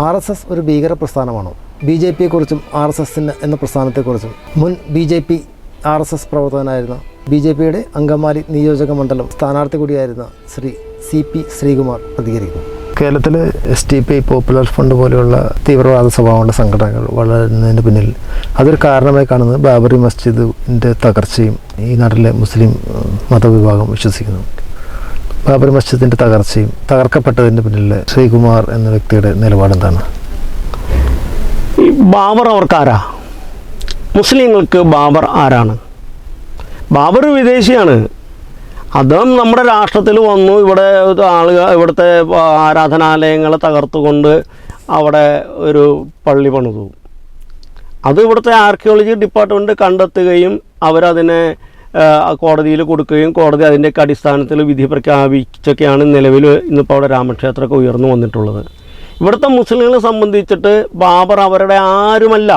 R S S ഒരു ഭീകര പ്രസ്ഥാനമാണോ? ബി ജെ പിയെക്കുറിച്ചും ആർ എസ് എസിന് എന്ന പ്രസ്ഥാനത്തെക്കുറിച്ചും. മുൻ B J P R S S പ്രവർത്തകനായിരുന്ന B J പിയുടെ അങ്കമാലി നിയോജക മണ്ഡലം സ്ഥാനാർത്ഥി കൂടിയായിരുന്ന ശ്രീ സി പി ശ്രീകുമാർ പ്രതികരിക്കുന്നു. കേരളത്തിൽ S T P popular front പോലെയുള്ള തീവ്രവാദ സ്വഭാവമുള്ള സംഘടനകൾ വളരുന്നതിന് പിന്നിൽ അതൊരു കാരണമായി കാണുന്നത് ബാബറി മസ്ജിദിന്റെ തകർച്ചയും ഈ നാട്ടിലെ മുസ്ലിം മതവിഭാഗം വിശ്വസിക്കുന്നു. ബാബറി മസ്ജിദിന്റെ തകർച്ചയും തകർക്കപ്പെട്ടതിന്റെ പിന്നിലെ ശ്രീകുമാർ എന്ന വ്യക്തിയുടെ നിലപാടെന്താണ്? ഈ ബാബർ അവർക്കാരാ? മുസ്ലിങ്ങൾക്ക് ബാബർ ആരാണ്? ബാബർ വിദേശിയാണ്. അദ്ദേഹം നമ്മുടെ രാഷ്ട്രത്തിൽ വന്നു. ഇവിടെ ആളുകൾ ഇവിടുത്തെ ആരാധനാലയങ്ങളെ തകർത്തുകൊണ്ട് അവിടെ ഒരു പള്ളി പണിതു. അത് ഇവിടുത്തെ ആർക്കിയോളജി ഡിപ്പാർട്ട്മെന്റ് കണ്ടെത്തുകയും അവരതിനെ കോടതിയിൽ കൊടുക്കുകയും കോടതി അതിന്റെയൊക്കെ അടിസ്ഥാനത്തിൽ വിധി പ്രഖ്യാപിച്ചൊക്കെയാണ് നിലവിൽ ഇന്നിപ്പോൾ അവിടെ രാമക്ഷേത്രമൊക്കെ ഉയർന്നു വന്നിട്ടുള്ളത്. ഇവിടുത്തെ മുസ്ലിങ്ങളെ സംബന്ധിച്ചിട്ട് ബാബർ അവരുടെ ആരുമല്ല.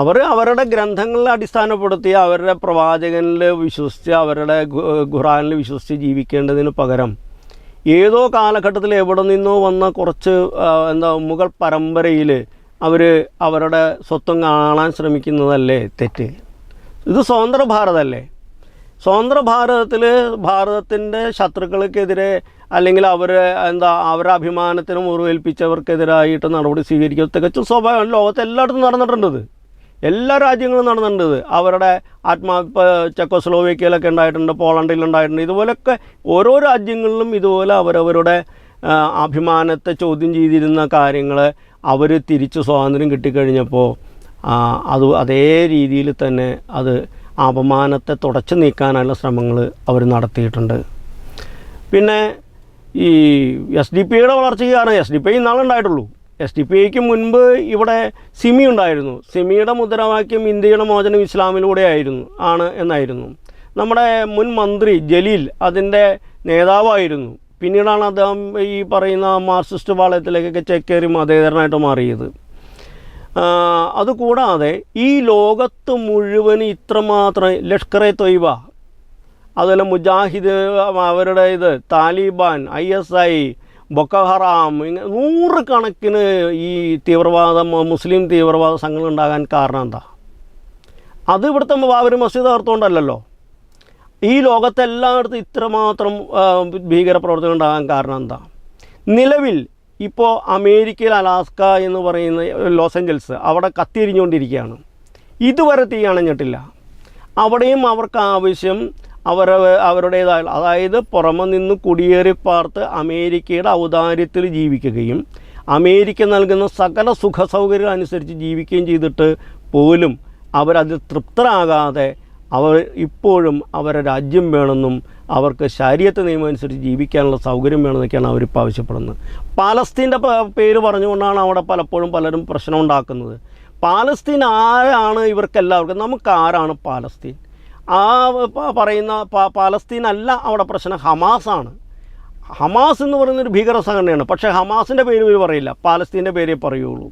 അവർ അവരുടെ ഗ്രന്ഥങ്ങളെ അടിസ്ഥാനപ്പെടുത്തി അവരുടെ പ്രവാചകനിൽ വിശ്വസിച്ച് അവരുടെ ഖുറാനിൽ വിശ്വസിച്ച് ജീവിക്കേണ്ടതിന് പകരം ഏതോ കാലഘട്ടത്തിൽ എവിടെ നിന്നോ വന്ന കുറച്ച് എന്താ മുഗൾ പരമ്പരയിൽ അവർ അവരുടെ സ്വത്വം കാണാൻ ശ്രമിക്കുന്നതല്ലേ തെറ്റ്? ഇത് സ്വതന്ത്ര ഭാരതമല്ലേ സ്വതന്ത്ര ഭാരതത്തിൽ ഭാരതത്തിന്റെ ശത്രുക്കൾക്കെതിരെ അല്ലെങ്കിൽ അവരെ എന്താ അവരുടെ അഭിമാനത്തിന് മുറിവേൽപ്പിച്ചവർക്കെതിരായിട്ട് നടപടി സ്വീകരിക്കുക. തികച്ചും സ്വാഭാവികം ലോകത്ത് എല്ലായിടത്തും നടന്നിട്ടുണ്ട് എല്ലാ രാജ്യങ്ങളും നടന്നിട്ടുണ്ട് അവരുടെ ആത്മാ ചെക്കോസ്ലോവേക്കിയയിലൊക്കെ ഉണ്ടായിട്ടുണ്ട് പോളണ്ടിൽ ഉണ്ടായിട്ടുണ്ട്. ഇതുപോലൊക്കെ ഓരോ രാജ്യങ്ങളിലും ഇതുപോലെ അവരവരുടെ അഭിമാനത്തെ ചോദ്യം ചെയ്തിരുന്ന കാര്യങ്ങൾ അവർ തിരിച്ച് സ്വാതന്ത്ര്യം കിട്ടിക്കഴിഞ്ഞപ്പോൾ അത് അതേ രീതിയിൽ തന്നെ അത് അപമാനത്തെ തുടച്ചു നീക്കാനുള്ള ശ്രമങ്ങൾ അവർ നടത്തിയിട്ടുണ്ട്. പിന്നെ ഈ എസ് ഡി പി ഐയുടെ വളർച്ചയ്ക്ക് കാരണം എസ് ഡി പി ഐ ഇന്നാളുണ്ടായിട്ടുള്ളൂ എസ് ഡി പി ഐക്ക് മുൻപ് ഇവിടെ സിമി ഉണ്ടായിരുന്നു. സിമിയുടെ മുദ്രാവാക്യം ഇന്ത്യയുടെ മോചനം ഇസ്ലാമിലൂടെ ആയിരുന്നു ആണ് എന്നായിരുന്നു. നമ്മുടെ മുൻ മന്ത്രി ജലീൽ അതിന്റെ നേതാവായിരുന്നു. പിന്നീടാണ് അദ്ദേഹം ഈ പറയുന്ന മാർക്സിസ്റ്റ് പാളയത്തിലേക്കൊക്കെ ചേക്കേറി മതേതരനായിട്ട് മാറിയത്. അതുകൂടാതെ ഈ ലോകത്ത് മുഴുവൻ ഇത്രമാത്രം ലഷ്കർ എ തൊയ്ബ അതുപോലെ മുജാഹിദ് അവരുടെ ഇത് Taliban I S I Boko Haram ഇങ്ങനെ നൂറുകണക്കിന് ഈ തീവ്രവാദം മുസ്ലിം തീവ്രവാദ സംഘങ്ങൾ ഉണ്ടാകാൻ കാരണം എന്താ? അത് ഇവിടുത്തെ ബാബരി മസ്ജിദ് അർത്ഥമുണ്ടല്ലോ ഈ ലോകത്തെല്ലായിടത്തും ഇത്രമാത്രം ഭീകരപ്രവർത്തനം ഉണ്ടാകാൻ കാരണം എന്താ? നിലവിൽ ഇപ്പോൾ അമേരിക്കയിൽ അലാസ്ക എന്ന് പറയുന്ന ലോസ് ഏഞ്ചൽസ് അവിടെ കത്തിരിഞ്ഞുകൊണ്ടിരിക്കുകയാണ് ഇതുവരെ തീ അണഞ്ഞിട്ടില്ല. അവിടെയും അവർക്ക് ആവശ്യം അവർ അവരുടേതായ അതായത് പുറമെ നിന്ന് കുടിയേറി പാർത്ത് അമേരിക്കയുടെ ഔദാര്യത്തിൽ ജീവിക്കുകയും അമേരിക്ക നൽകുന്ന സകല സുഖ സൗകര്യങ്ങൾ അനുസരിച്ച് ജീവിക്കുകയും ചെയ്തിട്ട് പോലും അവരത് തൃപ്തരാകാതെ അവർ ഇപ്പോഴും അവരെ രാജ്യം വേണമെന്നും അവർക്ക് ശാരീരത്തെ നിയമം അനുസരിച്ച് ജീവിക്കാനുള്ള സൗകര്യം വേണമെന്നൊക്കെയാണ് അവരിപ്പോൾ ആവശ്യപ്പെടുന്നത്. പാലസ്തീന്റെ പേര് പറഞ്ഞുകൊണ്ടാണ് അവിടെ പലപ്പോഴും പലരും പ്രശ്നം ഉണ്ടാക്കുന്നത്. പാലസ്തീൻ ആരാണ് ഇവർക്കെല്ലാവർക്കും? നമുക്ക് ആരാണ് പാലസ്തീൻ? ആ പറയുന്ന പാലസ്തീൻ അല്ല അവിടെ പ്രശ്നം. ഹമാസാണ് ഹമാസ് എന്ന് പറയുന്നൊരു ഭീകര സംഘടനയാണ്. പക്ഷേ ഹമാസിന്റെ പേര് ഇവർ പറയില്ല. പാലസ്തീന്റെ പേരേ പറയുള്ളൂ.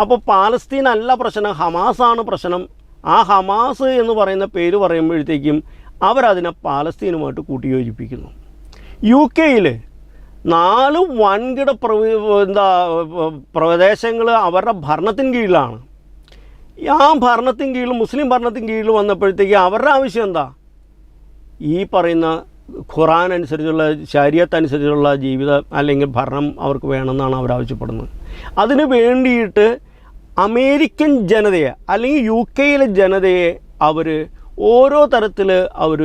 അപ്പോൾ പാലസ്തീൻ അല്ല പ്രശ്നം. ഹമാസാണ് പ്രശ്നം. ആ ഹമാസ് എന്ന് പറയുന്ന പേര് പറയുമ്പോഴത്തേക്കും അവരതിനെ പാലസ്തീനുമായിട്ട് കൂട്ടിയോജിപ്പിക്കുന്നു. യു കെയിൽ നാല് വൻകിട പ്രവ എന്താ പ്രദേശങ്ങൾ അവരുടെ ഭരണത്തിന് കീഴിലാണ്. ആ ഭരണത്തിന് കീഴിൽ മുസ്ലിം ഭരണത്തിന് കീഴിൽ വന്നപ്പോഴത്തേക്ക് അവരുടെ ആവശ്യം എന്താ? ഈ പറയുന്ന ഖുറാൻ അനുസരിച്ചുള്ള ശരീരത്ത് അനുസരിച്ചുള്ള ജീവിതം അല്ലെങ്കിൽ ഭരണം അവർക്ക് വേണമെന്നാണ് അവർ ആവശ്യപ്പെടുന്നത്. അതിന് വേണ്ടിയിട്ട് അമേരിക്കൻ ജനതയെ അല്ലെങ്കിൽ യു കെയിലെ ജനതയെ അവർ ഓരോ തരത്തിൽ അവർ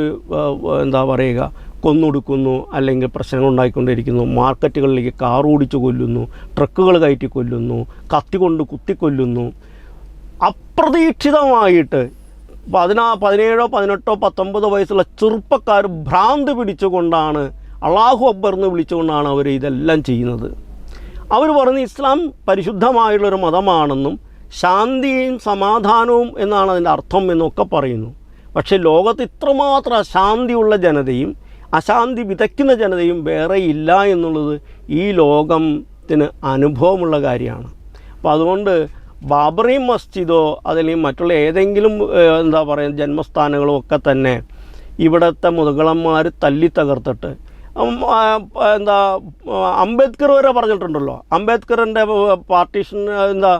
എന്താ പറയുക കൊന്നൊടുക്കുന്നു അല്ലെങ്കിൽ പ്രശ്നങ്ങൾ ഉണ്ടായിക്കൊണ്ടിരിക്കുന്നു മാർക്കറ്റുകളിലേക്ക് കാർ ഓടിച്ച് കൊല്ലുന്നു ട്രക്കുകൾ കയറ്റി കൊല്ലുന്നു കത്തി കൊണ്ട് കുത്തിക്കൊല്ലുന്നു അപ്രതീക്ഷിതമായിട്ട് പതിനാ പതിനേഴോ പതിനെട്ടോ പത്തൊമ്പതോ വയസ്സുള്ള ചെറുപ്പക്കാർ ഭ്രാന്ത് പിടിച്ചുകൊണ്ടാണ് അള്ളാഹു അക്ബർ എന്ന് വിളിച്ചുകൊണ്ടാണ് അവർ ഇതെല്ലാം ചെയ്യുന്നത്. അവർ പറഞ്ഞ് ഇസ്ലാം പരിശുദ്ധമായുള്ളൊരു മതമാണെന്നും ശാന്തിയും സമാധാനവും എന്നാണ് അതിന്റെ അർത്ഥം എന്നൊക്കെ പറയുന്നു. പക്ഷേ ലോകത്ത് ഇത്രമാത്രം അശാന്തിയുള്ള ജനതയും അശാന്തി വിതയ്ക്കുന്ന ജനതയും വേറെ ഇല്ല എന്നുള്ളത് ഈ ലോകത്തിന് അനുഭവമുള്ള കാര്യമാണ്. അപ്പോൾ അതുകൊണ്ട് ബാബറി മസ്ജിദോ അതല്ലെങ്കിൽ മറ്റുള്ള ഏതെങ്കിലും എന്താ പറയുക ജന്മസ്ഥാനങ്ങളോ ഒക്കെ തന്നെ ഇവിടുത്തെ മുതകളന്മാർ തല്ലി തകർത്തിട്ട് എന്താ അംബേദ്കർ വരെ പറഞ്ഞിട്ടുണ്ടല്ലോ. അംബേദ്കറിന്റെ പാർട്ടീഷൻ എന്താ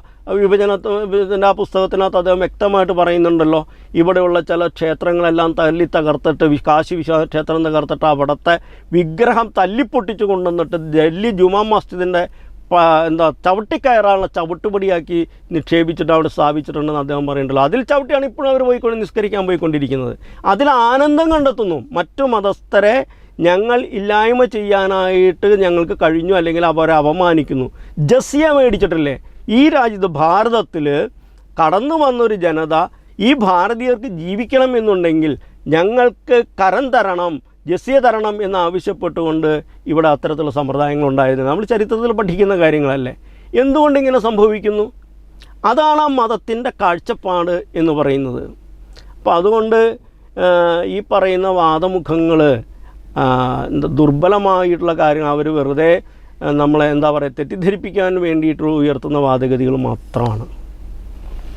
വിഭജനത്ത് ഇതിന്റെ ആ പുസ്തകത്തിനകത്ത് അദ്ദേഹം വ്യക്തമായിട്ട് പറയുന്നുണ്ടല്ലോ. ഇവിടെയുള്ള ചില ക്ഷേത്രങ്ങളെല്ലാം തല്ലി തകർത്തിട്ട് കാശി വിശ്വാസ ക്ഷേത്രം തകർത്തിട്ട് അവിടുത്തെ വിഗ്രഹം തല്ലിപ്പൊട്ടിച്ച് കൊണ്ടുവന്നിട്ട് ഡൽഹി ജുമാ മസ്ജിദിന്റെ എന്താ ചവിട്ടിക്കയറാനുള്ള ചവിട്ടുപടിയാക്കി നിക്ഷേപിച്ചിട്ട് അവിടെ സ്ഥാപിച്ചിട്ടുണ്ടെന്ന് അദ്ദേഹം പറയുന്നുണ്ടല്ലോ. അതിൽ ചവിട്ടിയാണ് ഇപ്പോഴും അവർ പോയിക്കൊണ്ട് നിസ്കരിക്കാൻ പോയിക്കൊണ്ടിരിക്കുന്നത്. അതിൽ ആനന്ദം കണ്ടെത്തുന്നു. മറ്റു മതസ്ഥരെ ഞങ്ങൾ ഇല്ലായ്മ ചെയ്യാനായിട്ട് ഞങ്ങൾക്ക് കഴിഞ്ഞു അല്ലെങ്കിൽ അവരെ അപമാനിക്കുന്നു. ജസിയ മേടിച്ചിട്ടല്ലേ? ഈ രാജ്യത്ത് ഭാരതത്തിൽ കടന്നു വന്നൊരു ജനത ഈ ഭാരതീയർക്ക് ജീവിക്കണം എന്നുണ്ടെങ്കിൽ ഞങ്ങൾക്ക് കരം തരണം ജസ്യ തരണം എന്ന് ആവശ്യപ്പെട്ടുകൊണ്ട് ഇവിടെ അത്തരത്തിലുള്ള സമ്പ്രദായങ്ങൾ ഉണ്ടായിരുന്നു. നമ്മൾ ചരിത്രത്തിൽ പഠിക്കുന്ന കാര്യങ്ങളല്ലേ? എന്തുകൊണ്ട് ഇങ്ങനെ സംഭവിക്കുന്നു? അതാണ് ആ മതത്തിന്റെ കാഴ്ചപ്പാട് എന്ന് പറയുന്നത്. അപ്പോൾ അതുകൊണ്ട് ഈ പറയുന്ന വാദമുഖങ്ങൾ ദുർബലമായിട്ടുള്ള കാര്യങ്ങൾ അവർ വെറുതെ നമ്മളെ എന്താ പറയുക തെറ്റിദ്ധരിപ്പിക്കാൻ വേണ്ടിയിട്ട് ഉയർത്തുന്ന വാദഗതികൾ മാത്രമാണ്.